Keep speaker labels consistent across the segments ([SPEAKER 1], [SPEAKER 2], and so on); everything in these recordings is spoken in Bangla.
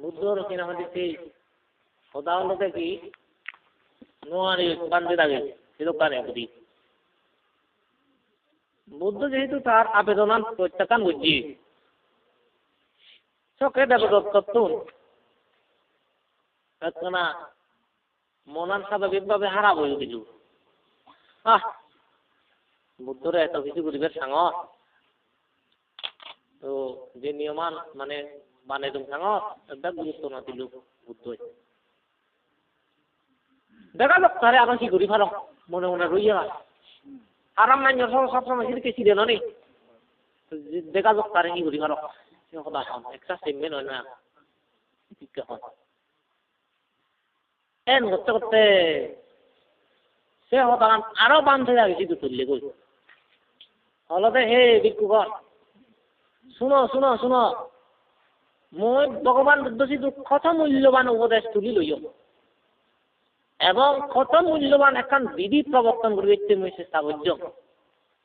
[SPEAKER 1] বুদ্ধর কিনা বুদ্ধি। যেহেতু তার আবেদন প্রত্যাখ্যান করছি চকে দেবদত্তন কেননা মনান স্বাভাবিকভাবে হারাবো কিছু। বুদ্ধরে এত কিছু করিবে সাঙ। তো যে নিয়মান মানে তুমি সাঙ একটা গুরুত্ব না দিল বুদ্ধ দেখা যাক তারে আবার কি করি ভালো মনে মনে রইয়া আরাম নাই, সব সবসময় সেদিকে ছিঁড়ে নি দেখা যাক তারে কি ভালো সে কথা একটা সেমে নয় না। ঠিক হয় এন করতে করতে সে হতাম আরও বান্ধে যাবে কিন্তু তুললে কই? হলতে হে ভিক্ষুগণ শুনো শুনো শুনো। মই ভগবান বুদ্ধ সিধু কত মূল্যবান উপদেশ তুলি লইও এবং কত মূল্যবান এখন বিধি প্রবর্তন করিতে মই চেষ্টা করছ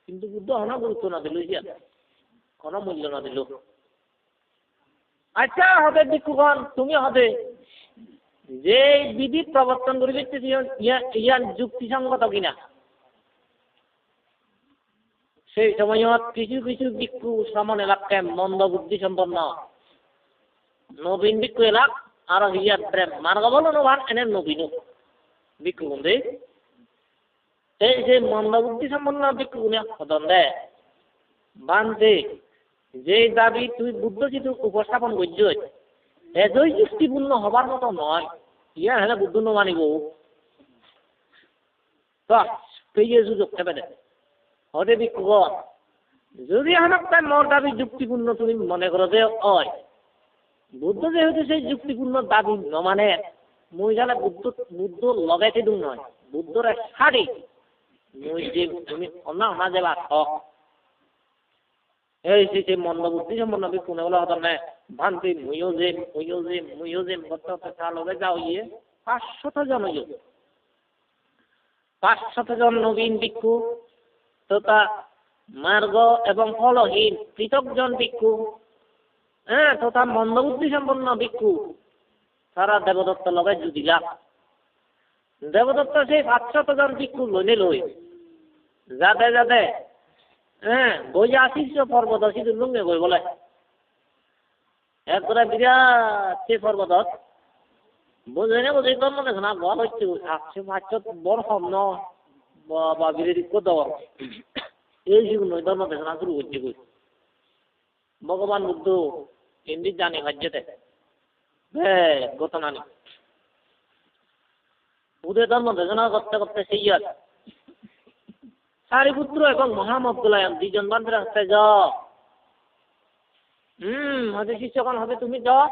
[SPEAKER 1] কিন্তু বুদ্ধ হনা গুরুত্ব না দিল কোনো মূল্য না দিল আচ্ছা হবে ভিক্ষুগণ তুমি হবে যে বিধি প্রবর্তন করিবে ইয়ার যুক্তিসঙ্গত কিনা? সেই সময়ত কিছু কিছু ভিক্ষু শ্রমণ এলাকায় মন্দ বুদ্ধি সম্পন্ন। নবীন ভিক্ষু এলাক, আর ইয়ার প্রেম। মার্গ বলো নবান এনে নবীন ভিক্ষু বন্ধে সেই সেই মন্দ বুদ্ধি সম্পন্ন ভিক্ষু গুণে সদন দে বান্ধে যে দাবি তুই বুদ্ধ যিটো উপস্থাপন করছ এজই যুক্তিপূর্ণ হবার মতো নয় ইয়া হেলে বুদ্ধ নমানিব। তো পেয়ে সুযোগ খেপে দে হতে বিক্ষুগণ যদি আমাক তাই মোর দাবি যুক্তিপূর্ণ তুমি মনে করো যে হয় বুদ্ধ যেহেতু সেই যুক্তিপূর্ণ দাবি নমানে, মই জানে বুদ্ধ বুদ্ধ লগাইতে দিম নয় বুদ্ধর শাড়ি মই যে তুমি অনা অনা যাবা হক এই সেই সেই মন্দ বুদ্ধি সম্পন্ন আমি কোনে বলা হতো না ভান্তি মুইও যে মুইও যে মুইও যে করতে তার লগে যাও ইয়ে। পাঁচশত জন পাঁচশত জন নবীন ভিক্ষু। তথা মার্গ এবং ফলহীন পৃথকজন ভিক্ষু হ্যাঁ তথা মন্দবুদ্ধি সম্পন্ন ভিক্ষু তারা দেবদত্ত লগে জুদিলা দেবদত্ত সেই পাঁচশত জন ভিক্ষু লইনে লই যাতে যাতে হ্যাঁ বই আসিস পর্বত কিন্তু লুঙ্গে বই বলে। একবারে বিরাট সেই পর্বতত বুঝে না বুঝে তোর মনে না বল হচ্ছে সাতশো পাঁচশো বড় হম ন বা বিরোধী কত এই নয়, ধর্ম দেখনা শুরু করছে কই ভগবান বুদ্ধ হিন্দি জানি ভাজ্যতে হ্যাঁ গত নানি উদয় ধর্ম দেখনা করতে করতে সেই আর। সারিপুত্র এবং মহামবদুলায়ন দুইজন বান্ধব রাস্তায় যাও হুম, হতে শিষ্যগণ হবে তুমি যাও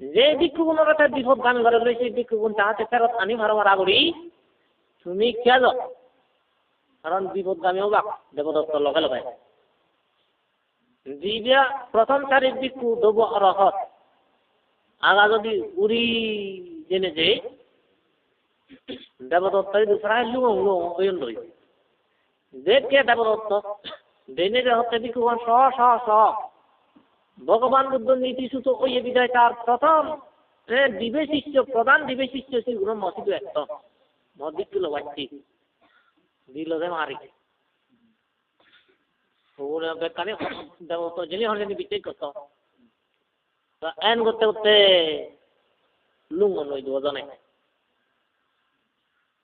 [SPEAKER 1] যে ভিক্ষুগুণের কথা বিপদ গান করে সেই ভিক্ষুগুণ তাহাতে ফেরত আনি ভারবার আগরি তুমি কে যাও কারণ বিপদগামী হবা দেবদত্ত লগে লগে। যিবিয়া প্রথম সারির ভিক্ষু দব অরহত আগা যদি উড়ি জেনে যে দেবদত্ত দুসরা লুঙ্গ ওয়ন লই দেখে দেবদত্ত দেনে যে হতে ভিক্ষুগণ স স স। ভগবান বুদ্ধ নীতি সুত ওই বিদায় তার প্রথম দিবে শিষ্য প্রধান দিবে শিষ্য সেগুলো মসিদ একদম। ওগুলো বেকারে দেব তো জেনে হলে বিচে করতো তো এন করতে করতে লুঙ্গ নই দুজনে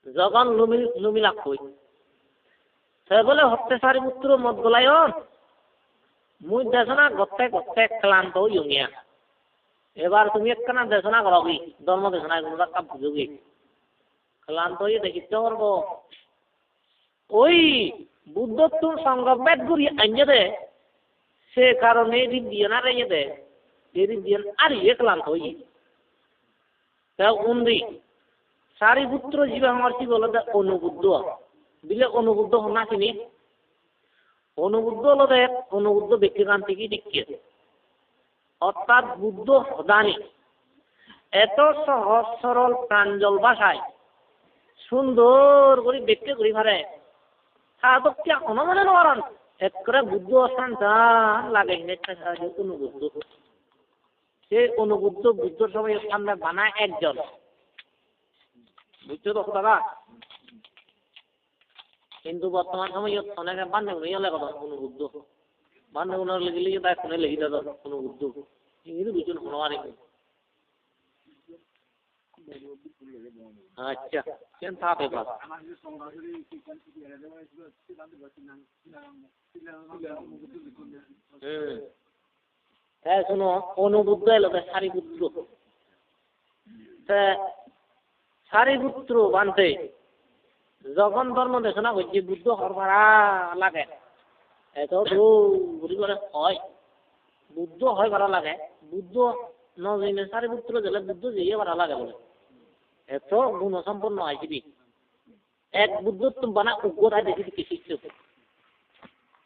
[SPEAKER 1] যখন লুমি লুমি লাগ কই সে বলে হতে সারি পুত্র মত গলায়ন মুই দেশনা গতে গতে ক্লান্ত ইউনিয়া এবার তুমি একখানা দেশনা করবি ধর্ম দেশনা কোনটা কাপ বুঝবি ক্লান্ত হয়ে দেখিতে পারব ওই বুদ্ধত্ব সংগবেদ গুরি আঞ্জে সে কারণে রিদিয়ন আর ইয়ে দে। রিদিয়ন আর ইয়ে ক্লান্ত হই। তা উন্দি, সারিপুত্র জীবে আমার কি বলে দে? অনুবুদ্ধ। বিলে অনুবুদ্ধ হনা চিনি অনুবুদ্ধ হলো দেখ অনুবুদ্ধ ব্যক্তিকান থেকে দিকে অর্থাৎ বুদ্ধ হদানি। এত সহজ সরল প্রাঞ্জল ভাষায় সুন্দর করে ব্যক্তি করি পারে সাধককে অনুমানে নরণ এক করে বুদ্ধ যা লাগে অনুবুদ্ধ। সে অনুবুদ্ধ বুদ্ধ সবাই সামনে বানায় একজন। বুঝছ তো দাদা কিন্তু বর্তমান সময় অনেকে বান্ধব নেই কথা, অনুবুদ্ধ। বান্ধব না লিখলে তাই ফোনে লিখি দাদা অনুবুদ্ধ। কিন্তু দুজন শোনো আর আচ্ছা। কেন তা ব্যাপার হুম। হ্যাঁ শোনো অনুবুদ্ধ এলো সারিপুত্র সারিপুত্র বানতে যখন ধর্ম দেশনা করছে বুদ্ধ হরভাড়া লাগে। এত ঘুরি করে হয়। বুদ্ধ হয় ভাড়া লাগে। বুদ্ধ নজীনে সারিপুত্র দিলে বুদ্ধ যেয়ে ভাড়া লাগে বলে। এত গুণসম্পন্ন হয়েছিবি এক বুদ্ধ তুমি বানা উগ্রতা দেখি কি শিখছো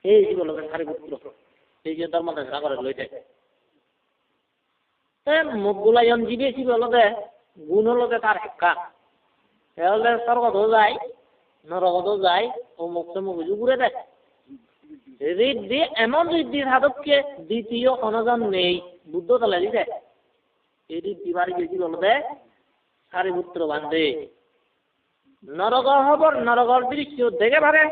[SPEAKER 1] এই যে বলো সারিপুত্র এই যে ধর্ম দেশনা করে লইতে মুখগুলায়ন জীবে ছিল, লগে গুণ লগে তার একা তাহলে স্বর্গত যায়, নরগত যায় ও মুক্ত মুখুজু ঘুরে দেয় ঋদ্ধি এমন ঋদ্ধির সাধককে দ্বিতীয় অনজন নেই, বুদ্ধ তলে দিতে এই ঋদ্ধি বাড়ি গেছিল, লগে সারিপুত্র বান্ধে। নরগ হবর নরগর দৃশ্য দেখে পারে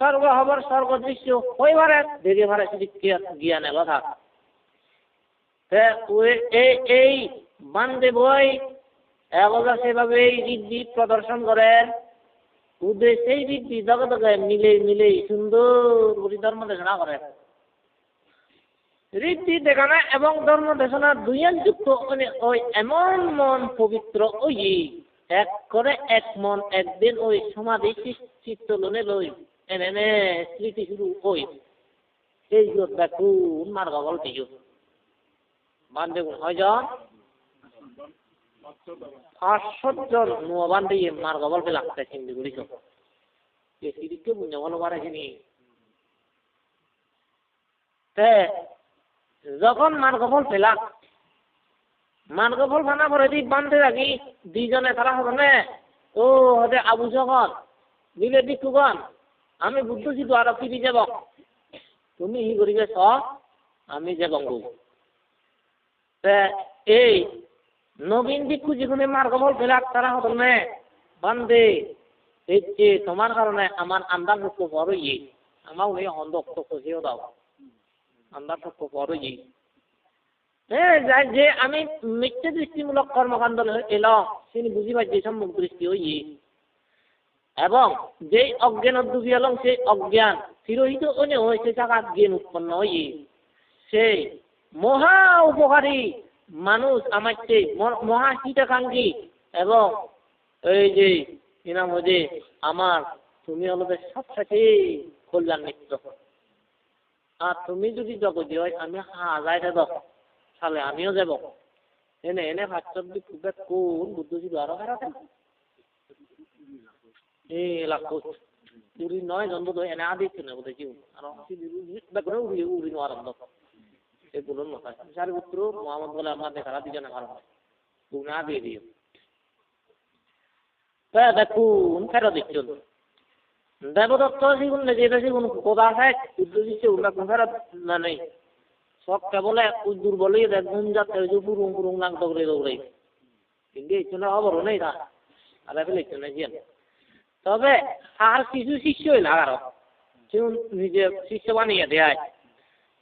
[SPEAKER 1] স্বর্গ হবর স্বর্গ দৃশ্য হয়ে পারে দেখে পারে জ্ঞানের কথা এই বান্ধে বই, একদা সেভাবে এই ঋদ্ধি প্রদর্শন করেন। উদ্দেশ্য সেই ঋদ্ধি জগৎকে মিলে মিলে সুন্দর ধর্ম দেশনা করেন। রীতি দেখানা এবং ধর্ম দেশনা দুইয়ান যুক্ত ওই এমন মন পবিত্র ওই এক করে এক মন একদিন ওই সমাধি চিত্তলনে লই। এনে স্মৃতি শুরু ওই। এই দেখুন মার গগল টিজু বান্ধে হয়জন পাঁচশো জন? নুয়া বান্ধে মার গবল পে লাগতে চিন্তি করিস সিদিকে বুঝে বলো পারে যখন মার গবল পেলাম ফানা পরে দি বান্ধে রাখি দুইজনে তারা হবে না। ও, হতে আবু যখন দিলে দিকুগণ আমি বুদ্ধ জিতু আর ফিরি যাব? তুমি হি করিবে স আমি যাব এই নবীন ভিক্ষু যেখানে মার্গবল ফেলাক তারা হতো না, বান্ধে যে তোমার কারণে আমার আন্দার পক্ষ বড় ইয়ে আমার উনি অন্ধ কষেও দাও। আন্দার পক্ষ ইয়ে হ্যাঁ যাই যে আমি মিথ্যে দৃষ্টিমূলক কর্মকাণ্ড এলাম তিনি বুঝি যে সম্মুখ দৃষ্টি হই এবং যেই অজ্ঞান ডুবি এলাম সেই অজ্ঞান চিরহিত অনে হয়েছে জায়গাত জ্ঞান উৎপন্ন হই সেই মহা উপকারী মানুষ আমার চেয়ে মহা হিতাকাঙ্ক্ষী এবং এই যে এনাম যে, আমার তুমি হলো সবসাথে কল্যাণ নিত্য আর তুমি যদি জগতি হয় আমি হাজার দেব তাহলে আমিও যাব। এনে এনে ভাচ্ছব খুব কোন বুদ্ধজি আরও হারাতে এই লাখ উড়ি নয় জন্ম এনে আদিত্য না বোধ কি আর উড়ি উড়ি আরম্ভ এগুলো নয় সারিপুত্র মোহাম্মদ বলে আমাদের খারাপ দিজনে ভালো হয়। গুণা দিয়ে দিও। দেখুন ফেরত দিচ্ছুন দেবদত্ত সেগুন যেটা সেগুন কোথা আছে উদ্যোগ দিচ্ছে ওগুলা ফেরত না নেই। সব কেবলে দুর্বলই দেখ ঘুম যাচ্ছে ওই যে পুরুং পুরুং নাক দৌড়ে দৌড়ে কিন্তু এই জন্য অবরও নেই তা আর ফেলে না জিয়ান। তবে আর কিছু শিষ্যই লাগারো সেগুন নিজে শিষ্য বানিয়ে দেয়।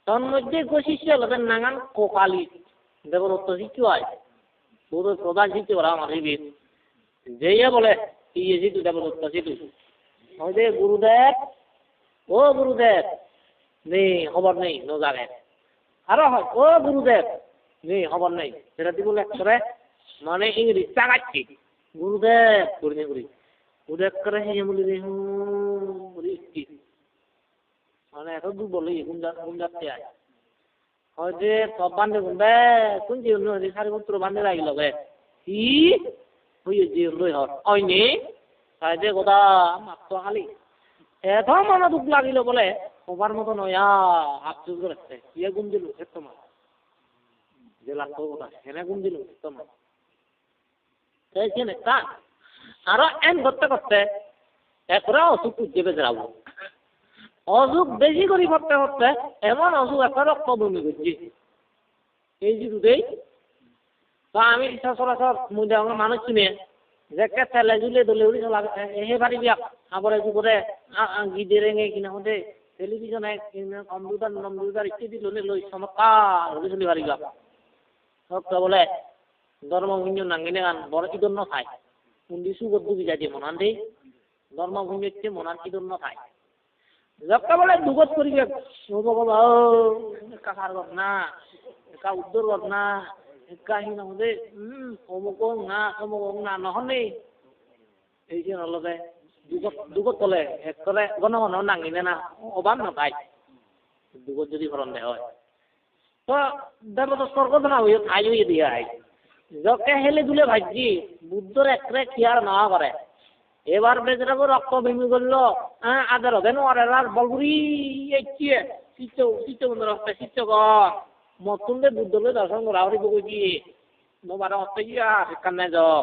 [SPEAKER 1] তন্মধ্যে শিষ্য হলেন নাঙান কোকালি। দেবদত্ত শিষ্য হয়। পুরো প্রধান শিষ্য, ওরা আমার যেইয়া বলে ইয়ে সিটু দেবদত্ত সিটু যে গুরুদেব, ও গুরুদেব, নেই, খবর নেই, ন জানে। আরও হয়, ও গুরুদেব, নেই, খবর নেই। সেটা দিব করে মানে ইংরেজি চাগাচ্ছি গুরুদেব করি নে করি গুরুদেব করে হে বলি রে মানে এত দুর্বল গুণ যাচ্ছে আয়। হয়তো সব বান্ধে গুনবে, কোন যে উন্নতি সারি পুত্র বান্ধে লাগিল বে? কি হইয়ে যে লই হর অইনে সাইদে গোদা মাত্র খালি। এত মনে দুঃখ লাগিল বলে কবার মতো নয়া আফসোস করেছে ইয়ে গুণ দিল সে তোমার যে লাগতো কথা হেনে গুণ দিল তোমার সেই কেনে তা আরও এন করতে করতে একরা অসুখ উজ্জে বেজরাবো অসুখ বেশি করে করতে করতে এমন অসুখ একটা রক্ত বমি করছে এই যে দুটোই তো আমি সচরাচর মুদে আমার মানুষ চিনে কে তেলে জুলে দলে উড়ি চলা হে আবার একটু করে গিদে রেঙে কিনা হতে টেলিভিশনে কিনা কম্পিউটার কম্পিউটার ইত্যাদি লোনে লই চমৎকার হলে চলি বিয়া সব বলে ধর্ম ভিন্ন নাঙ্গিনে গান বড় কি দন্য খায় কুন্দি সুগত দুবি যাই মনান দেই ধর্ম ভিন্ন হচ্ছে মনান কি দন্য খায় যকা বলে, দুগত করিবে সব বলো কাকার ঘটনা, একা উত্তর ঘটনা। নহদে হুম অমুক না অমুক না নহনে এই যে নলদে দুগত দুগত কলে একরে গণ গণ নাঙিনে না অভাব নাপায়। দুগত যদি ভরণ দেয় হয় তো দেবত স্বর্গ না হইও ঠাই হইয়ে দিয়া হয় যকে হেলে দুলে ভাজি বুদ্ধর একরে কিয়ার না করে এবার বেজরাগো রক্ত ভেঙে গেল আদার হবে নোয়ার আর বলগুড়ি এসছে শিষ্য শিষ্য বন্ধু রক্ত শিষ্য কর মতুন্দে বুদ্ধলে দর্শন করা হরি বগুজি নোবারে হতে গিয়া কান্নে যাও।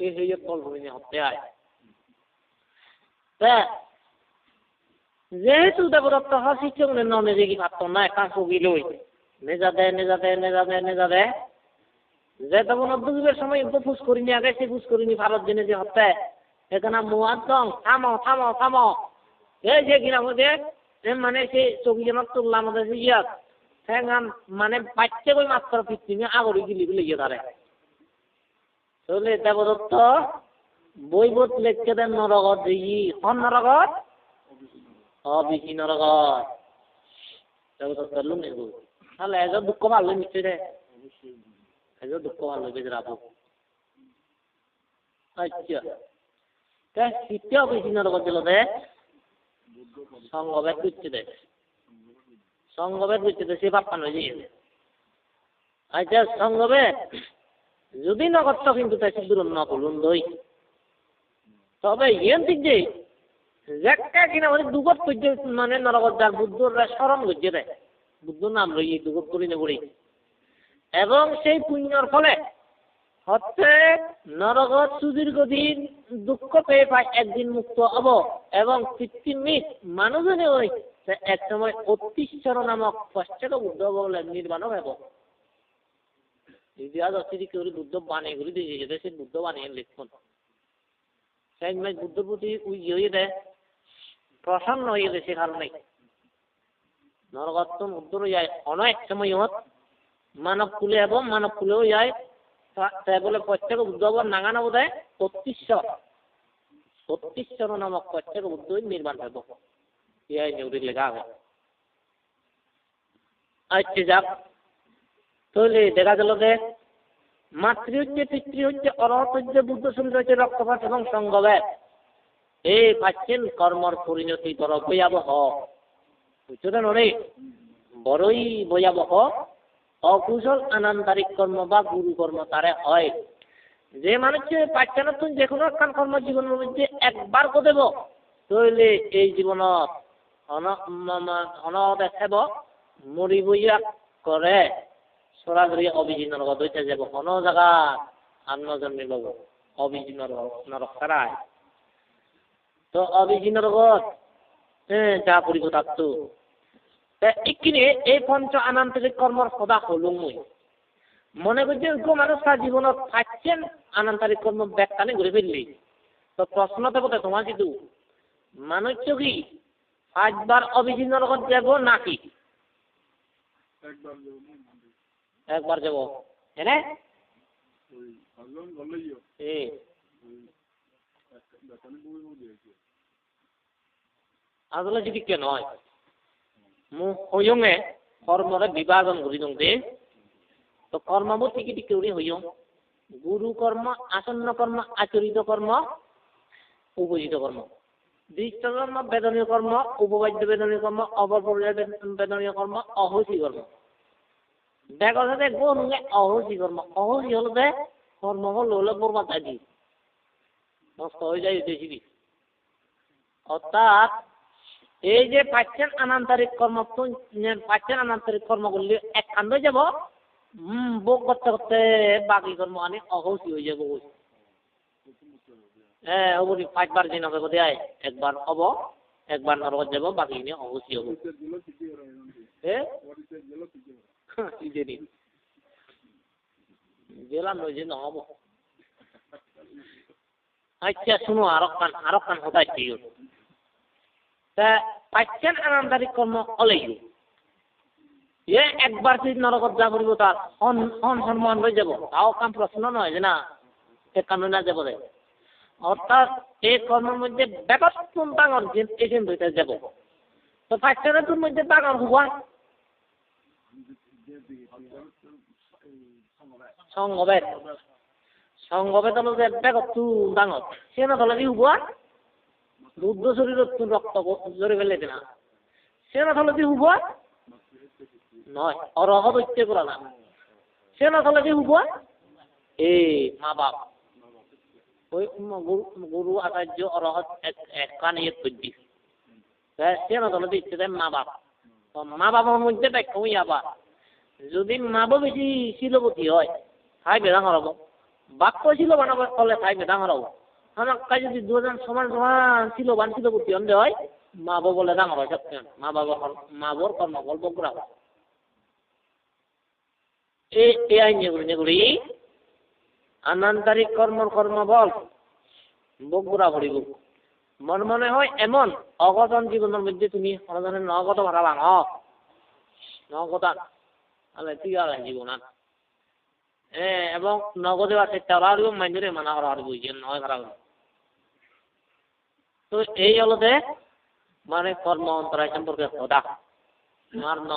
[SPEAKER 1] এই হইয়ে তল ভূমি হতে আয় যেহেতু দেবদত্ত শিষ্য মনে ননে দেখি ভাবতো না একা সগি লই? নেজা দে নেজা দে নেজা দে নেজা দে। যে তখন অদ্ভুতের সময় একটু ফুস করিনি, আগে সে ফুস করিনি, ভারত জেনে যে হতে এখানে মুয়াদ্দম থামো থামো থামো। এই যে কিনা মধ্যে মানে সে চকিজনক তুললাম আমাদের সে ইয়াত। হ্যাঁ মানে বাচ্চা কই মাত্র পৃথিবী আগরি গিলি ইয়ে তারে তাহলে দেবদত্ত বই বোধ লেখকে দেন নরগত দিই হন নরগত অবিহি নরগত দেবদত্ত লুনে গো তাহলে এজন দুঃখ ভালো নিশ্চয় রে এজন দুঃখ ভালো বেজরাবো আচ্ছা। তা শীতে অবিহি নরগত দিল দে। সংগবেদ করছে দে সংগবেদ করছে দে সে পাপ্পা নয় যে আচ্ছা সংগবেদ যদি নগত্য কিন্তু তাই সিদ্ধুর ন করুন দই তবে ইয়েন ঠিক যে একটা কিনা মানে দুগত করছে মানে নরগত যার বুদ্ধরা স্মরণ করছে দেয়। বুদ্ধ নাম লই দুগত করি না করি এবং সেই পুণ্যর ফলে হচ্ছে নরগত সুদীর্ঘ দিন দুঃখ পেয়ে পায় একদিন মুক্ত হব এবং কৃত্রিমিক মানুষজনে ওই এক সময় অতিশ্বর নামক পশ্চাৎ বুদ্ধ বলে নির্মাণ হব। ইতিহাস অস্তিত্ব কেউ বুদ্ধ বানিয়ে ঘুরি দিয়ে যেতে সে বুদ্ধ বানিয়ে লিখুন। সেই বুদ্ধ প্রতি উই হয়ে দেয় প্রসন্ন হয়ে সে কারণে নরগত্তন উত্তর যায়, অনেক সময় মানব কুলে এবং মানব কুলেও যায়। তাই বলে প্রত্যেক উদ্যোগ নাগানো বোধ হয় তত্তিশ্বর তত্তিশ্বর নামক প্রত্যেক উদ্যোগ নির্মাণ হব ইয়াই নিউরি লেখা হবে আচ্ছা যাক তাহলে দেখা গেল যে মাতৃ হচ্ছে পিতৃ হচ্ছে অরহত হচ্ছে বুদ্ধ সুন্দর হচ্ছে রক্তপাত এবং সঙ্গবেদ এই পাচ্ছেন কর্মর পরিণতি বড় ভয়াবহ বুঝছ না নরে বড়ই ভয়াবহ অকুশল আনন্দারিক কর্ম বা গুরু কর্ম তারে হয়। যে মানুষকে পাচ্ছে না তুমি যে কোনো একখান কর্ম জীবনের মধ্যে একবার কো দেব তইলে এই জীবনত অন দেখাব মরিবইয়া করে সরাসরি অভিজিন নরক দইতে যাব। কোনো জায়গা আন্ন জন্মে পাব অভিজিন নরক তারায় তো অভিজিন নরকত হ্যাঁ যা করিব থাকতো ইকিনে এই পঞ্চ আনান্তরিক কর্মর সদা হলুম মই। মনে করছে ওই মানুষ তার জীবনত পাচ্ছেন আনান্তরিক কর্ম ব্যাখ্যানে ঘুরে ফেললি তো প্রশ্ন তো বোধ তোমার কিন্তু মানুষ কি? পাঁচবার অভিজিন নরকত যাব নাকি? একবার যাব হ্যাঁ আসলে যদি কে নয় মু হইয়ঙে কর্মরে বিভাজন করি দে। তো কর্মবো টিকি টিকি উড়ি হইয়ং গুরু কর্ম আসন্ন কর্ম আচরিত কর্ম উপজিত কর্ম দৃষ্ট কর্ম বেদনীয় কর্ম উপবাদ্য বেদনীয় কর্ম অপরপর্যায় বেদনীয় কর্ম অহসি কর্ম দেখো সাথে গুণ অহসি কর্ম অহসি হলো দে কর্ম হল হলো বরবাদ আদি। নষ্ট হয়ে যায় বেশি অর্থাৎ এই যে পাচ্ছেন আনান্তরিক কর্ম পাচ্ছেন আনান্তরিক কর্ম করলে এক কান্দ যাব। হম বোক করতে করতে বাকি কর্ম আনি অহসি হয়ে যাব হ্যাঁ অবধি পাঁচবার দিন হবে বোধ একবার হব একবার নরকত যাব বাকি নিয়ে অবশ্যই হব। জেলা নয় যে নহব। আচ্ছা শুনো আরও কান আরও কান তা পাচ্ছেন আনন্দারি কর্ম অলেই এ একবার যদি নরকত যা করিব তার অন অন সম্মান হয়ে যাব। তাও কাম প্রশ্ন নয় যে না এ কামে না যাব অর্থাৎ এই কর্মের মধ্যে ব্যাপক ডাঙর এজেন্ট হইতে যাব। তো পাচ্ছেনের মধ্যে ডাঙর হবা সংগবেদ সংগবেদ হলো যে ডাঙর সে না কি হবা রুদ্র শরীরত রক্ত জোরে ফেলে না সে না থলে কি হবা নয়। অরহ দৈত্য করা না। সে না থলে কি হবা এই মা বাপ। ওই গুরু আচার্য অরহত এক কান ইয়ে করবি সে না থলে দেয় মা বাপ। মা বাবার মধ্যে ব্যাখ্যা হই আবার, যদি মা বাবা বেশি শিলপতি হয় তাই বেদাঙর হব বাক্য ছিল বানাবো হলে তাই বেদাঙর হব সমাকাই যদি দুয়োজন সমান সমান ছিল বানছিল গতি অন্দে হয় মা বাপ বলে ডাঙৰ হয় সত্যি মা বাবা হল মা বর কর্ম বল বকরা এ এ আই নেগুরি নেগুরি আনন্দারিক কর্ম কর্ম বল। বকরা ভরিব মন মনে হয় এমন অগতন জীবনের মধ্যে তুমি অগতনের নগত ভরাবা ন? নগতান। আমি ঠিক আছে জীবন এবং নগদে আছে চলার মাইন্ডে মানা করা হবে বুঝছেন নয় খারাপ তো এই হলো যে মানে কর্ম অন্তরায় সম্পর্কে আর ন